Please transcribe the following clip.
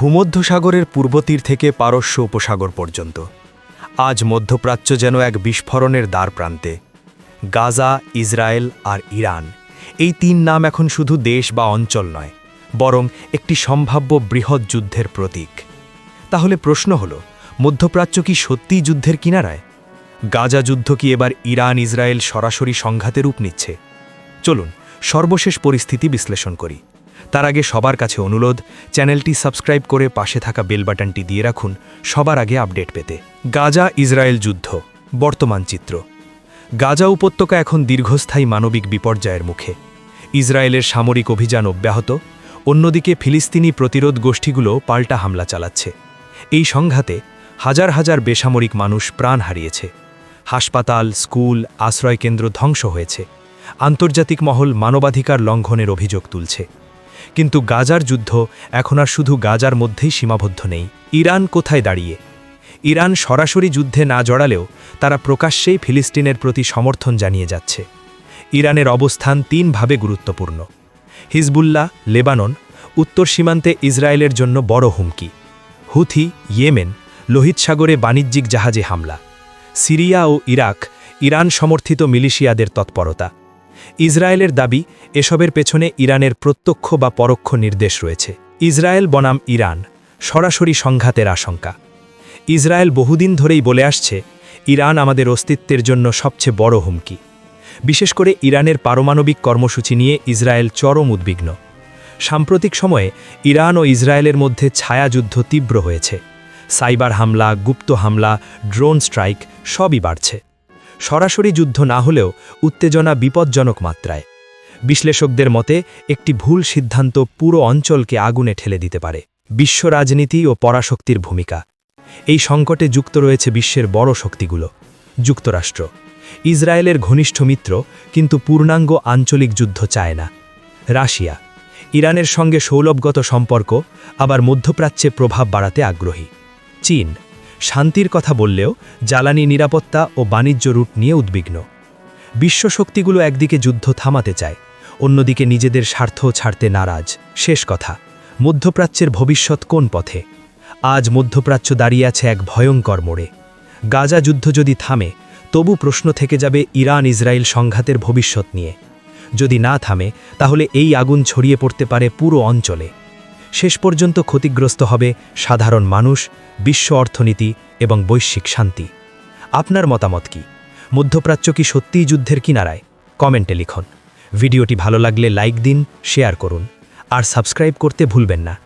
ভূমধ্যসাগরের পূর্ব তীর থেকে পারস্য উপসাগর পর্যন্ত। আজ মধ্যপ্রাচ্য যেন এক বিস্ফোরণের দ্বার প্রান্তে গাজা, ইসরায়েল আর ইরান, এই তিন নাম এখন শুধু দেশ বা অঞ্চল নয়, বরং একটি সম্ভাব্য বৃহৎ যুদ্ধের প্রতীক। তাহলে প্রশ্ন হল, মধ্যপ্রাচ্য কি সত্যিই যুদ্ধের কিনারায়? গাজা যুদ্ধ কি এবার ইরান, ইসরায়েল সরাসরি সংঘাতে রূপ নিচ্ছে? চলুন সর্বশেষ পরিস্থিতি বিশ্লেষণ করি। তার আগে সবার কাছে অনুরোধ, চ্যানেলটি সাবস্ক্রাইব করে পাশে থাকা বেল বাটনটি দিয়ে রাখুন, সবার আগে আপডেট পেতে। গাজা ইসরায়েল যুদ্ধ, বর্তমান চিত্র। গাজা উপত্যকা এখন দীর্ঘস্থায়ী মানবিক বিপর্যয়ের মুখে। ইসরায়েলের সামরিক অভিযান অব্যাহত, অন্যদিকে ফিলিস্তিনি প্রতিরোধ গোষ্ঠীগুলো পাল্টা হামলা চালাচ্ছে। এই সংঘাতে হাজার হাজার বেসামরিক মানুষ প্রাণ হারিয়েছে। হাসপাতাল, স্কুল, আশ্রয়কেন্দ্র ধ্বংস হয়েছে। আন্তর্জাতিক মহল মানবাধিকার লঙ্ঘনের অভিযোগ তুলছে। কিন্তু গাজার যুদ্ধ এখন আর শুধু গাজার মধ্যেই সীমাবদ্ধ নেই। ইরান কোথায় দাঁড়িয়ে? ইরান সরাসরি যুদ্ধে না জড়ালেও তারা প্রকাশ্যেই ফিলিস্তিনের প্রতি সমর্থন জানিয়ে যাচ্ছে। ইরানের অবস্থান তিনভাবে গুরুত্বপূর্ণ। হিজবুল্লাহ, লেবানন, উত্তর সীমান্তে ইসরায়েলের জন্য বড় হুমকি। হুথি, ইয়েমেন, লোহিত সাগরে বাণিজ্যিক জাহাজে হামলা। সিরিয়া ও ইরাক ইরান সমর্থিত মিলিশিয়াদের তৎপরতা। ইসরায়েলের দাবি, এসবের পেছনে ইরানের প্রত্যক্ষ বা পরোক্ষ নির্দেশ রয়েছে। ইসরায়েল বনাম ইরান, সরাসরি সংঘাতের আশঙ্কা। ইসরায়েল বহুদিন ধরেই বলে আসছে, ইরান আমাদের অস্তিত্বের জন্য সবচেয়ে বড় হুমকি। বিশেষ করে ইরানের পারমাণবিক কর্মসূচি নিয়ে ইসরায়েল চরম উদ্বিগ্ন। সাম্প্রতিক সময়ে ইরান ও ইসরায়েলের মধ্যে ছায়াযুদ্ধ তীব্র হয়েছে। সাইবার হামলা, গুপ্ত হামলা, ড্রোন স্ট্রাইক সবই বাড়ছে। সরাসরি যুদ্ধ না হলেও উত্তেজনা বিপজ্জনক মাত্রায়। বিশ্লেষকদের মতে, একটি ভুল সিদ্ধান্ত পুরো অঞ্চলকে আগুনে ঠেলে দিতে পারে। বিশ্ব রাজনীতি ও পরাশক্তির ভূমিকা। এই সংকটে যুক্ত রয়েছে বিশ্বের বড় শক্তিগুলো। যুক্তরাষ্ট্র। ইসরায়েলের ঘনিষ্ঠ মিত্র, কিন্তু পূর্ণাঙ্গ আঞ্চলিক যুদ্ধ চায় না। রাশিয়া। ইরানের সঙ্গে সৌলভগত সম্পর্ক, আবার মধ্যপ্রাচ্যে প্রভাব বাড়াতে আগ্রহী। চীন। শান্তির কথা বললেও জ্বালানি নিরাপত্তা ও বাণিজ্য রুট নিয়ে উদ্বিগ্ন। বিশ্ব শক্তিগুলো একদিকে যুদ্ধ থামাতে চায়, অন্যদিকে নিজেদের স্বার্থ ছাড়তে নারাজ। শেষ কথা, মধ্যপ্রাচ্যের ভবিষ্যৎ কোন পথে? আজ মধ্যপ্রাচ্য দাঁড়িয়ে আছে এক ভয়ঙ্কর মোড়ে। গাজা যুদ্ধ যদি থামে, তবু প্রশ্ন থেকে যাবে ইরান ইসরায়েল সংঘাতের ভবিষ্যৎ নিয়ে। যদি না থামে, তাহলে এই আগুন ছড়িয়ে পড়তে পারে পুরো অঞ্চলে। শেষ পর্যন্ত ক্ষতিগ্রস্ত হবে সাধারণ মানুষ, বিশ্ব অর্থনীতি এবং বৈশ্বিক শান্তি। আপনার মতামত কি? মধ্যপ্রাচ্য কি সত্যিই যুদ্ধের কিনারায়? কমেন্টে লিখুন। ভিডিওটি ভালো লাগলে লাইক দিন, শেয়ার করুন। আর সাবস্ক্রাইব করতে ভুলবেন না।